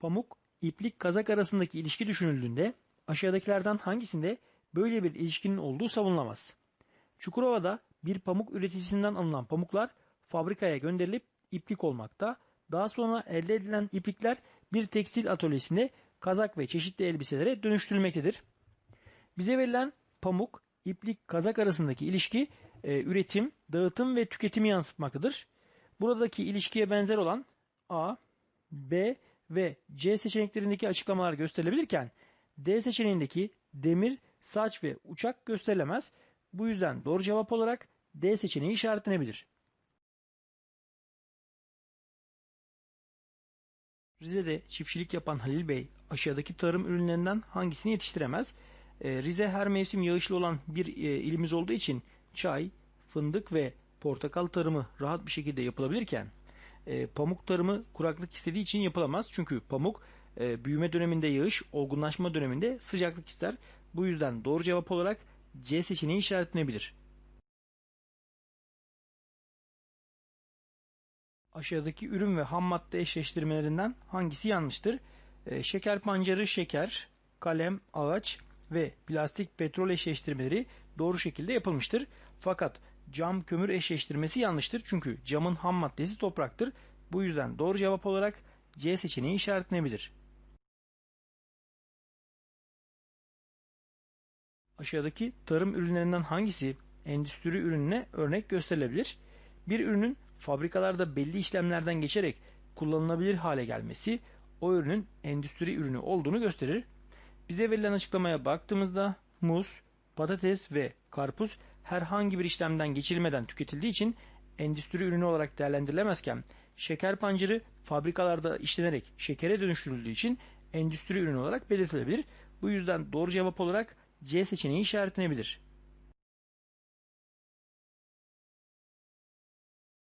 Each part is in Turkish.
Pamuk, iplik, kazak arasındaki ilişki düşünüldüğünde aşağıdakilerden hangisinde böyle bir ilişkinin olduğu savunulamaz. Çukurova'da bir pamuk üreticisinden alınan pamuklar fabrikaya gönderilip iplik olmakta. Daha sonra elde edilen iplikler bir tekstil atölyesinde kazak ve çeşitli elbiselere dönüştürülmektedir. Bize verilen pamuk, iplik, kazak arasındaki ilişki e, üretim, dağıtım ve tüketimi yansıtmaktadır. Buradaki ilişkiye benzer olan A, B ve C seçeneklerindeki açıklamalar gösterilebilirken D seçeneğindeki demir, saç ve uçak gösterilemez. Bu yüzden doğru cevap olarak D seçeneği işaretlenebilir. Rize'de çiftçilik yapan Halil Bey aşağıdaki tarım ürünlerinden hangisini yetiştiremez? Ee, Rize her mevsim yağışlı olan bir e, ilimiz olduğu için çay, fındık ve portakal tarımı rahat bir şekilde yapılabilirken e, pamuk tarımı kuraklık istediği için yapılamaz. Çünkü pamuk e, büyüme döneminde yağış, olgunlaşma döneminde sıcaklık ister. Bu yüzden doğru cevap olarak C seçeneği işaretlenebilir. Aşağıdaki ürün ve ham madde eşleştirmelerinden hangisi yanlıştır? E, şeker pancarı şeker, kalem ağaç ve plastik petrol eşleştirmeleri doğru şekilde yapılmıştır. Fakat cam kömür eşleştirmesi yanlıştır. Çünkü camın ham maddesi topraktır. Bu yüzden doğru cevap olarak C seçeneği işaretlenebilir. Aşağıdaki tarım ürünlerinden hangisi endüstri ürününe örnek gösterilebilir? Bir ürünün fabrikalarda belli işlemlerden geçerek kullanılabilir hale gelmesi o ürünün endüstri ürünü olduğunu gösterir. Bize verilen açıklamaya baktığımızda muz, patates ve karpuz herhangi bir işlemden geçirilmeden tüketildiği için endüstri ürünü olarak değerlendirilemezken şeker pancarı fabrikalarda işlenerek şekere dönüştürüldüğü için endüstri ürünü olarak belirtilebilir. Bu yüzden doğru cevap olarak C seçeneği işaretlenebilir.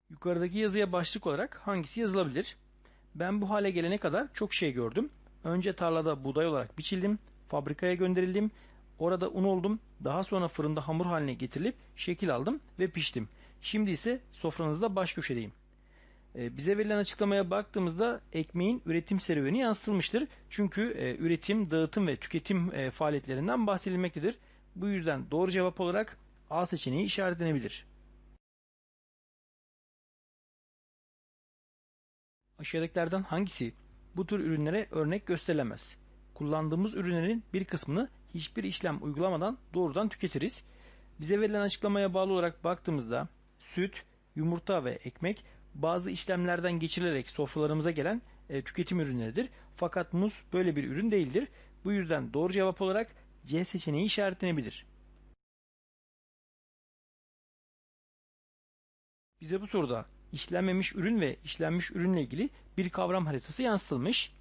Yukarıdaki yazıya başlık olarak hangisi yazılabilir? Ben bu hale gelene kadar çok şey gördüm. Önce tarlada buğday olarak biçildim, fabrikaya gönderildim, orada un oldum, daha sonra fırında hamur haline getirilip şekil aldım ve piştim. Şimdi ise sofranızda baş köşedeyim. Ee, bize verilen açıklamaya baktığımızda ekmeğin üretim serüveni yansıtılmıştır. Çünkü e, üretim, dağıtım ve tüketim e, faaliyetlerinden bahsedilmektedir. Bu yüzden doğru cevap olarak A seçeneği işaretlenebilir. Aşağıdakilerden hangisi bu tür ürünlere örnek gösterilemez? Kullandığımız ürünlerin bir kısmını hiçbir işlem uygulamadan doğrudan tüketiriz. Bize verilen açıklamaya bağlı olarak baktığımızda süt, yumurta ve ekmek bazı işlemlerden geçirilerek sofralarımıza gelen e, tüketim ürünleridir. Fakat muz böyle bir ürün değildir. Bu yüzden doğru cevap olarak C seçeneği işaretlenebilir. Bize bu soruda işlenmemiş ürün ve işlenmiş ürünle ilgili bir kavram haritası yansıtılmış.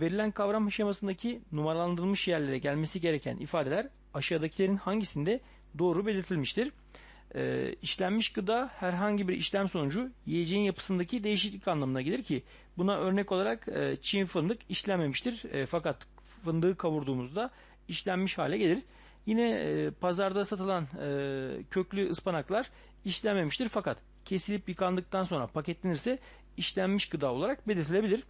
Verilen kavram şemasındaki numaralandırılmış yerlere gelmesi gereken ifadeler aşağıdakilerin hangisinde doğru belirtilmiştir? Ee, işlenmiş gıda herhangi bir işlem sonucu yiyeceğin yapısındaki değişiklik anlamına gelir ki buna örnek olarak e, çiğ fındık işlenmemiştir. E, fakat fındığı kavurduğumuzda işlenmiş hale gelir. Yine e, pazarda satılan e, köklü ıspanaklar işlenmemiştir fakat kesilip yıkandıktan sonra paketlenirse işlenmiş gıda olarak belirtilebilir.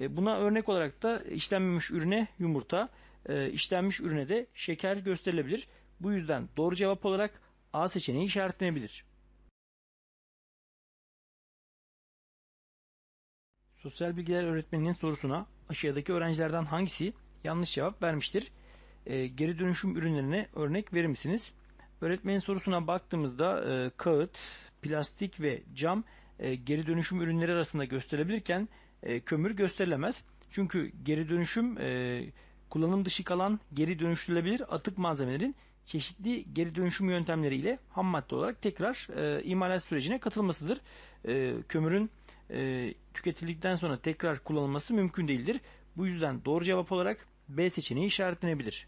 E, buna örnek olarak da işlenmemiş ürüne yumurta, e, işlenmiş ürüne de şeker gösterilebilir. Bu yüzden doğru cevap olarak A seçeneği işaretlenebilir. Sosyal bilgiler öğretmeninin sorusuna aşağıdaki öğrencilerden hangisi yanlış cevap vermiştir? E, geri dönüşüm ürünlerine örnek verir misiniz? Öğretmenin sorusuna baktığımızda e, kağıt, plastik ve cam e, geri dönüşüm ürünleri arasında gösterilebilirken e, kömür gösterilemez. Çünkü geri dönüşüm e, kullanım dışı kalan geri dönüştürülebilir atık malzemelerin çeşitli geri dönüşüm yöntemleriyle ham madde olarak tekrar e, imalat sürecine katılmasıdır. E, kömürün e, tüketildikten sonra tekrar kullanılması mümkün değildir. Bu yüzden doğru cevap olarak B seçeneği işaretlenebilir.